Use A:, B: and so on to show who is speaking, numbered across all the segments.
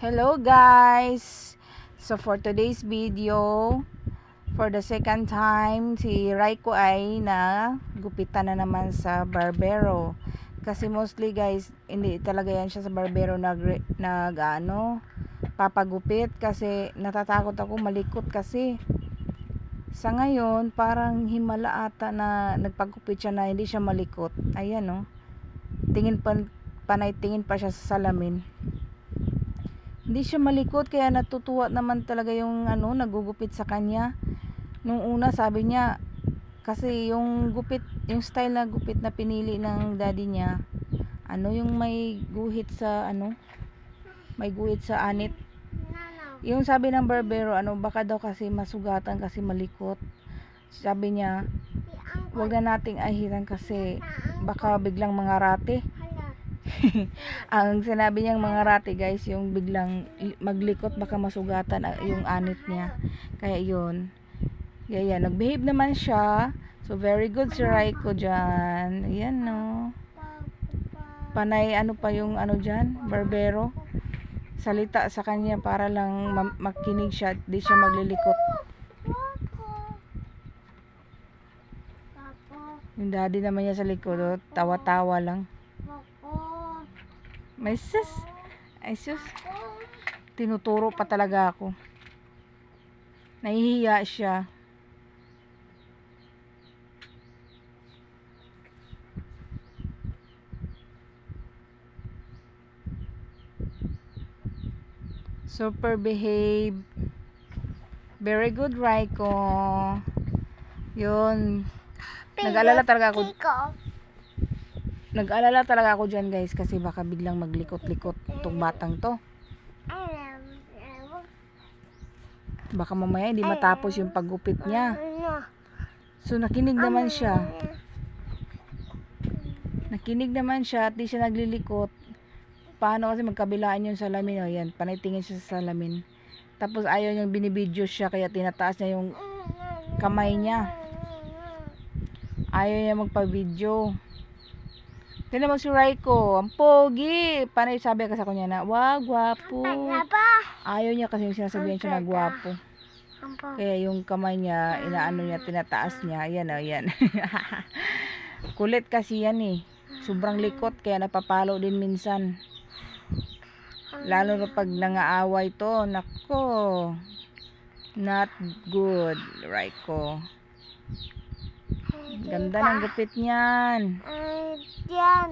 A: Hello guys! So for today's video, for the second time, si Raiko ay na gupitan na naman sa barbero. Kasi mostly guys, hindi talaga yan siya sa barbero nag, nag ano, papagupit kasi natatakot ako malikot kasi. Sa ngayon, parang himala ata na nagpagupit siya na hindi siya malikot. Ayan oh. Tingin pa, panay tingin pa siya sa salamin hindi siya malikot kaya natutuwa naman talaga yung ano nagugupit sa kanya. Nung una sabi niya kasi yung gupit yung style na gupit na pinili ng daddy niya ano yung may guhit sa ano may guhit sa anit? Yung sabi ng barbero ano baka daw kasi masugatan kasi malikot. Sabi niya wag na nating ahiran kasi baka biglang mangarate ang sinabi niyang mga rati guys yung biglang maglikot baka masugatan ang- yung anit niya. Kaya yun. Kaya yan nagbehave naman siya. So very good si Raiko dyan. Ayan no? Panay ano pa yung ano dyan? Barbero? Salita sa kanya para lang ma- makinig siya at di siya maglilikot. Yung daddy naman niya sa likod oh, tawa-tawa lang may sus ay sus tinuturo pa talaga ako. Nahihiya siya. Super behave. Very good Raiko. Yun. Nag-alala talaga ako nag-alala talaga ako dyan guys kasi baka biglang maglikot-likot itong batang to. Baka mamaya hindi matapos yung paggupit niya. So nakinig naman siya. Nakinig naman siya at di siya naglilikot. Paano kasi magkabilaan yung salamin o yan panitingin siya sa salamin tapos ayaw niyang binibidyo siya kaya tinataas niya yung kamay niya. Ayaw niya magpa-video Tignan mo si Raiko, ang pogi. Paano sabi kasi ako niya na, wag, gwapo. Ayaw niya kasi yung sinasabihan siya na gwapo. Kaya yung kamay niya, inaano niya, tinataas niya. Ayan o, ayan. Kulit kasi yan eh. Sobrang likot, kaya napapalo din minsan. Lalo na pag nangaaway to, nako. Not good, Raiko. Ganda ng gupit niyan.
B: Yan.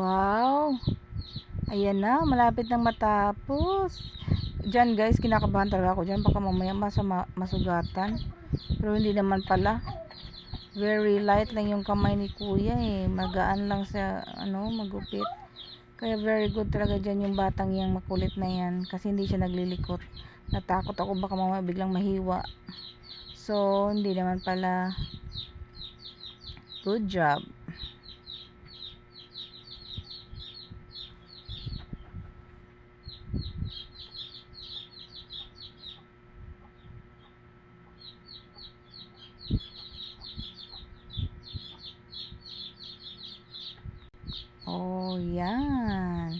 A: Wow. Ayan na, malapit nang matapos. Diyan guys, kinakabahan talaga ako diyan baka mamaya masama, masugatan. Pero hindi naman pala. Very light lang yung kamay ni kuya eh. Magaan lang sa ano, magupit. Kaya very good talaga diyan yung batang yang makulit na yan. Kasi hindi siya naglilikot. Natakot ako baka mamaya biglang mahiwa. So, hindi naman pala. Good job. Oh, yan.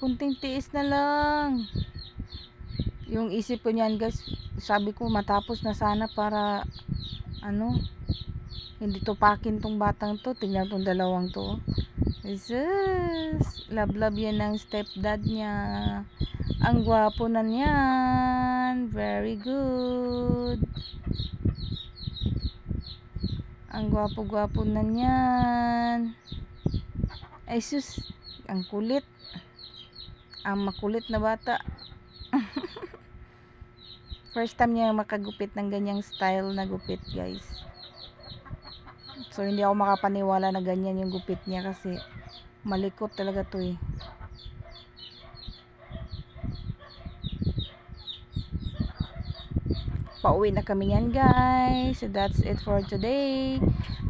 A: Kunting tiis na lang. Yung isip ko niyan, guys, sabi ko matapos na sana para ano, hindi tupakin tong batang to. Tingnan tong dalawang to. Jesus! Love yan ng stepdad niya. Ang gwapo na niyan. Very good. Ang gwapo-gwapo na niyan. Ay sus, ang kulit. Ang makulit na bata. First time niya makagupit ng ganyang style na gupit, guys. So, hindi ako makapaniwala na ganyan yung gupit niya kasi malikot talaga to eh. Pauwi na kami yan, guys. So, that's it for today.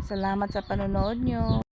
A: Salamat sa panonood nyo.